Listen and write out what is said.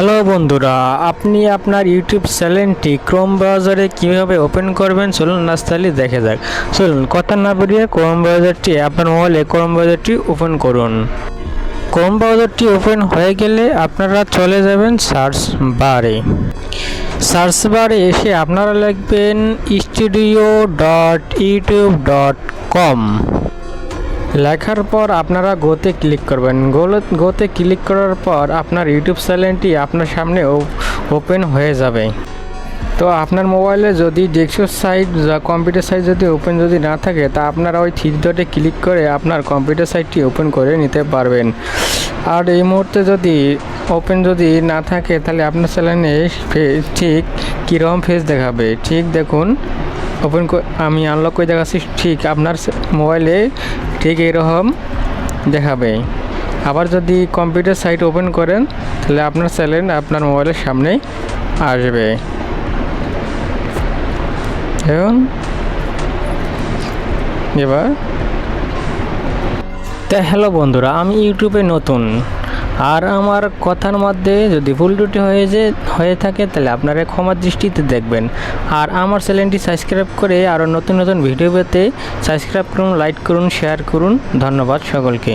Hello বন্ধুরা, আপনি আপনার ইউটিউব চ্যানেলটি ক্রোম ব্রাউজারে কীভাবে ওপেন করবেন চলুন নাস্তালি দেখে যাক। চলুন, কথা না বেরিয়ে ক্রোম ব্রাউজারটি আপনার মোবাইলে ক্রোম ব্রাউজারটি ওপেন করুন। ক্রোম ব্রাউজারটি ওপেন হয়ে গেলে আপনারা চলে যাবেন সার্চ বারে। সার্চ বারে এসে আপনারা লিখবেন studio dot YouTube dot com লেখার পর আপনারা গোতে ক্লিক করবেন। গোতে ক্লিক করার পর আপনার ইউটিউব চ্যানেলটি আপনার সামনে ওপেন হয়ে যাবে। তো আপনার মোবাইলে যদি ডেস্কটপ সাইট বা কম্পিউটার সাইট যদি ওপেন যদি না থাকে, তা আপনারা ওই থ্রি ডটে ক্লিক করে আপনার কম্পিউটার সাইটটি ওপেন করে নিতে পারবেন। আর এই মুহূর্তে যদি ওপেন যদি না থাকে, তাহলে আপনার চ্যানেলে ঠিক কীরকম ফেস দেখাবে? ঠিক দেখুন, ওপেন আমি আনলক করে দেখাচ্ছি। ঠিক আপনার মোবাইলে ঠিক এরকম দেখাবে। আবার যদি কম্পিউটার সাইট ওপেন করেন, তাহলে আপনার চ্যানেল আপনার মোবাইলের সামনেই আসবে। এবং এবার তা হ্যালো বন্ধুরা, আমি ইউটিউবে নতুন। আর আমার কথার মধ্যে যদি ভুল ত্রুটি হয়ে যে, হয়ে থাকে, তাহলে আপনারা ক্ষমার দৃষ্টিতে দেখবেন। আর আমার চ্যানেলটি সাবস্ক্রাইব করে আরও নতুন নতুন ভিডিও পেতে সাবস্ক্রাইব করুন, লাইক করুন, শেয়ার করুন। ধন্যবাদ সকলকে।